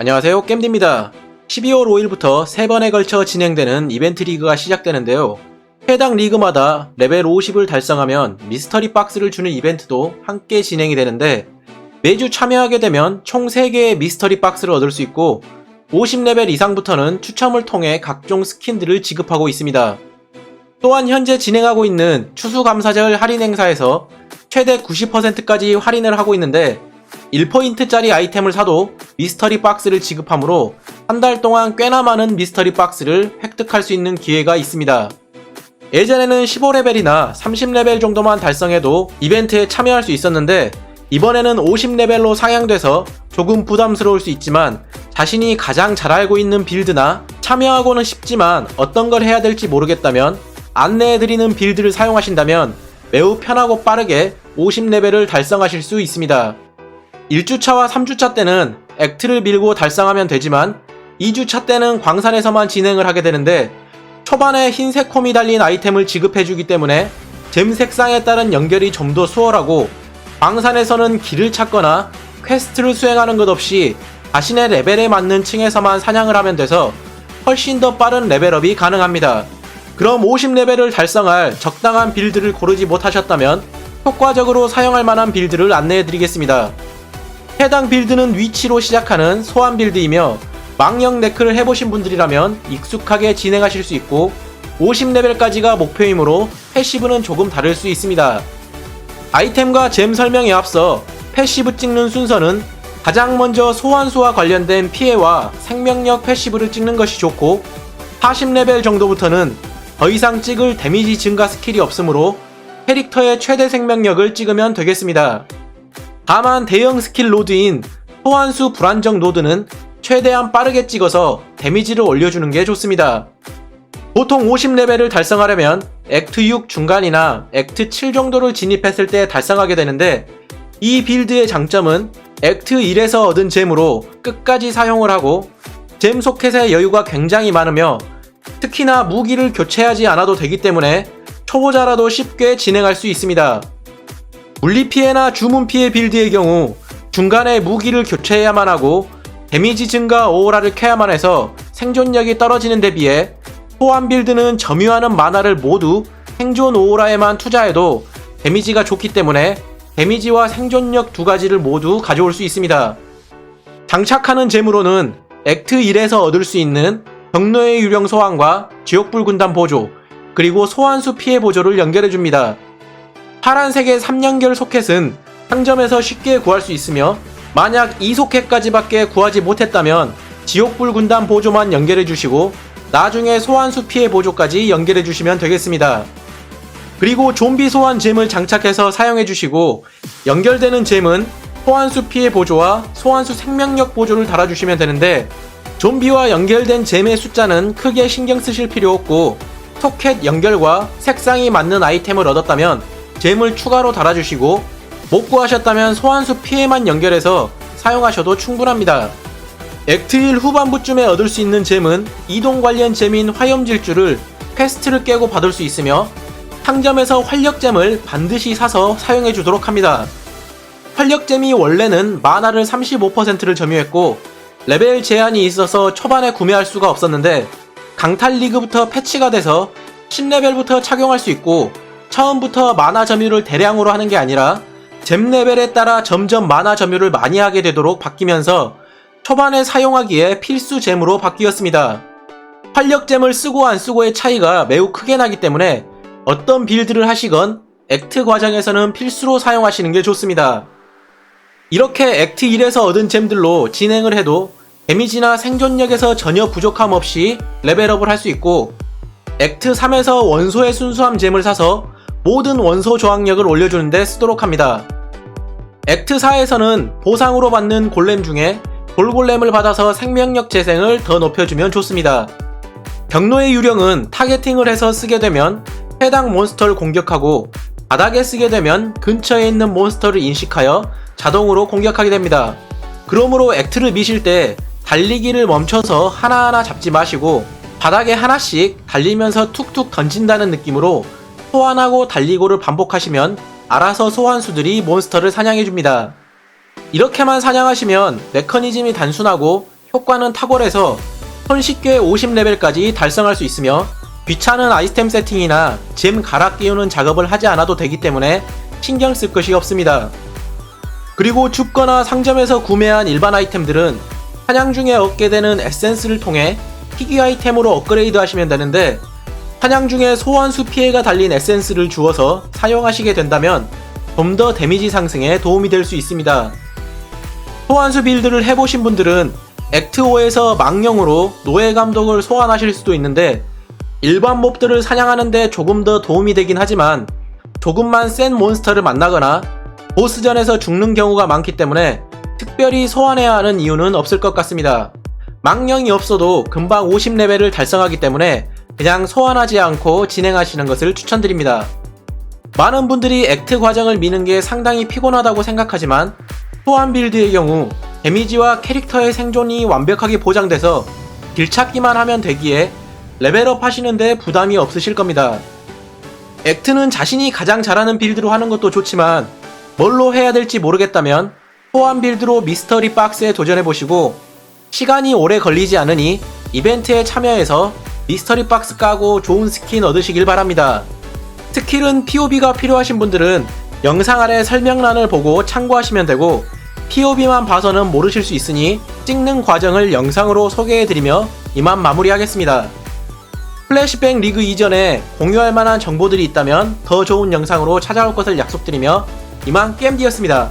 안녕하세요 겜디입니다 12월 5일부터 3번에 걸쳐 진행되는 이벤트 리그가 시작되는데요 해당 리그마다 레벨 50을 달성하면 미스터리 박스를 주는 이벤트도 함께 진행이 되는데 매주 참여하게 되면 총 3개의 미스터리 박스를 얻을 수 있고 50레벨 이상부터는 추첨을 통해 각종 스킨들을 지급하고 있습니다. 또한 현재 진행하고 있는 추수감사절 할인 행사에서 최대 90%까지 할인을 하고 있는데 1포인트짜리 아이템을 사도 미스터리 박스를 지급하므로 한 달 동안 꽤나 많은 미스터리 박스를 획득할 수 있는 기회가 있습니다. 예전에는 15레벨이나 30레벨 정도만 달성해도 이벤트에 참여할 수 있었는데 이번에는 50레벨로 상향돼서 조금 부담스러울 수 있지만 자신이 가장 잘 알고 있는 빌드나 참여하고는 싶지만 어떤 걸 해야 될지 모르겠다면 안내해드리는 빌드를 사용하신다면 매우 편하고 빠르게 50레벨을 달성하실 수 있습니다. 1주차와 3주차 때는 액트를 밀고 달성하면 되지만 2주차 때는 광산에서만 진행을 하게 되는데 초반에 흰색 홈이 달린 아이템을 지급해주기 때문에 잼 색상에 따른 연결이 좀 더 수월하고 광산에서는 길을 찾거나 퀘스트를 수행하는 것 없이 자신의 레벨에 맞는 층에서만 사냥을 하면 돼서 훨씬 더 빠른 레벨업이 가능합니다. 그럼 50레벨을 달성할 적당한 빌드를 고르지 못하셨다면 효과적으로 사용할 만한 빌드를 안내해 드리겠습니다. 해당 빌드는 위치로 시작하는 소환 빌드이며 망령 네크를 해보신 분들이라면 익숙하게 진행하실 수 있고 50레벨까지가 목표이므로 패시브는 조금 다를 수 있습니다. 아이템과 잼 설명에 앞서 패시브 찍는 순서는 가장 먼저 소환수와 관련된 피해와 생명력 패시브를 찍는 것이 좋고 40레벨 정도부터는 더 이상 찍을 데미지 증가 스킬이 없으므로 캐릭터의 최대 생명력을 찍으면 되겠습니다. 다만 대형 스킬 노드인 소환수 불안정 노드는 최대한 빠르게 찍어서 데미지를 올려주는 게 좋습니다. 보통 50레벨을 달성하려면 액트 6 중간이나 액트 7 정도를 진입했을 때 달성하게 되는데 이 빌드의 장점은 액트 1에서 얻은 잼으로 끝까지 사용을 하고 잼 소켓의 여유가 굉장히 많으며 특히나 무기를 교체하지 않아도 되기 때문에 초보자라도 쉽게 진행할 수 있습니다. 물리 피해나 주문 피해 빌드의 경우 중간에 무기를 교체해야만 하고 데미지 증가 오호라를 켜야만 해서 생존력이 떨어지는 데 비해 소환 빌드는 점유하는 만화를 모두 생존 오호라에만 투자해도 데미지가 좋기 때문에 데미지와 생존력 두 가지를 모두 가져올 수 있습니다. 장착하는 재물로는 액트 1에서 얻을 수 있는 경로의 유령 소환과 지옥불 군단 보조, 그리고 소환수 피해 보조를 연결해줍니다. 파란색의 3연결 소켓은 상점에서 쉽게 구할 수 있으며 만약 이 소켓까지밖에 구하지 못했다면 지옥불 군단 보조만 연결해 주시고 나중에 소환수 피해 보조까지 연결해 주시면 되겠습니다. 그리고 좀비 소환 잼을 장착해서 사용해 주시고 연결되는 잼은 소환수 피해 보조와 소환수 생명력 보조를 달아주시면 되는데 좀비와 연결된 잼의 숫자는 크게 신경 쓰실 필요 없고 소켓 연결과 색상이 맞는 아이템을 얻었다면 잼을 추가로 달아주시고 못 구하셨다면 소환수 피해만 연결해서 사용하셔도 충분합니다. 액트 1 후반부쯤에 얻을 수 있는 잼은 이동 관련 잼인 화염질주를 퀘스트를 깨고 받을 수 있으며 상점에서 활력잼을 반드시 사서 사용해 주도록 합니다. 활력잼이 원래는 만화를 35%를 점유했고 레벨 제한이 있어서 초반에 구매할 수가 없었는데 강탈 리그부터 패치가 돼서 10레벨부터 착용할 수 있고 처음부터 만화 점유를 대량으로 하는 게 아니라 잼 레벨에 따라 점점 만화 점유를 많이 하게 되도록 바뀌면서 초반에 사용하기에 필수 잼으로 바뀌었습니다. 활력잼을 쓰고 안 쓰고의 차이가 매우 크게 나기 때문에 어떤 빌드를 하시건 액트 과정에서는 필수로 사용하시는 게 좋습니다. 이렇게 액트 1에서 얻은 잼들로 진행을 해도 데미지나 생존력에서 전혀 부족함 없이 레벨업을 할 수 있고 액트 3에서 원소의 순수함 잼을 사서 모든 원소 저항력을 올려주는데 쓰도록 합니다. 액트 4에서는 보상으로 받는 골렘 중에 돌골렘을 받아서 생명력 재생을 더 높여주면 좋습니다. 경로의 유령은 타겟팅을 해서 쓰게 되면 해당 몬스터를 공격하고 바닥에 쓰게 되면 근처에 있는 몬스터를 인식하여 자동으로 공격하게 됩니다. 그러므로 액트를 미실 때 달리기를 멈춰서 하나하나 잡지 마시고 바닥에 하나씩 달리면서 툭툭 던진다는 느낌으로 소환하고 달리고를 반복하시면 알아서 소환수들이 몬스터를 사냥해줍니다. 이렇게만 사냥하시면 메커니즘이 단순하고 효과는 탁월해서 손쉽게 50레벨까지 달성할 수 있으며 귀찮은 아이템 세팅이나 잼 갈아 끼우는 작업을 하지 않아도 되기 때문에 신경 쓸 것이 없습니다. 그리고 죽거나 상점에서 구매한 일반 아이템들은 사냥 중에 얻게 되는 에센스를 통해 희귀 아이템으로 업그레이드 하시면 되는데 사냥 중에 소환수 피해가 달린 에센스를 주어서 사용하시게 된다면 좀 더 데미지 상승에 도움이 될 수 있습니다. 소환수 빌드를 해보신 분들은 액트5에서 망령으로 노예 감독을 소환하실 수도 있는데 일반 몹들을 사냥하는데 조금 더 도움이 되긴 하지만 조금만 센 몬스터를 만나거나 보스전에서 죽는 경우가 많기 때문에 특별히 소환해야 하는 이유는 없을 것 같습니다. 망령이 없어도 금방 50레벨을 달성하기 때문에 그냥 소환하지 않고 진행하시는 것을 추천드립니다. 많은 분들이 액트 과정을 미는 게 상당히 피곤하다고 생각하지만 소환 빌드의 경우 데미지와 캐릭터의 생존이 완벽하게 보장돼서 길 찾기만 하면 되기에 레벨업 하시는데 부담이 없으실 겁니다. 액트는 자신이 가장 잘하는 빌드로 하는 것도 좋지만 뭘로 해야 될지 모르겠다면 소환 빌드로 미스터리 박스에 도전해보시고 시간이 오래 걸리지 않으니 이벤트에 참여해서 미스터리 박스 까고 좋은 스킨 얻으시길 바랍니다. 스킬은 POB가 필요하신 분들은 영상 아래 설명란을 보고 참고하시면 되고 POB만 봐서는 모르실 수 있으니 찍는 과정을 영상으로 소개해드리며 이만 마무리하겠습니다. 플래시뱅 리그 이전에 공유할 만한 정보들이 있다면 더 좋은 영상으로 찾아올 것을 약속드리며 이만 게임디였습니다.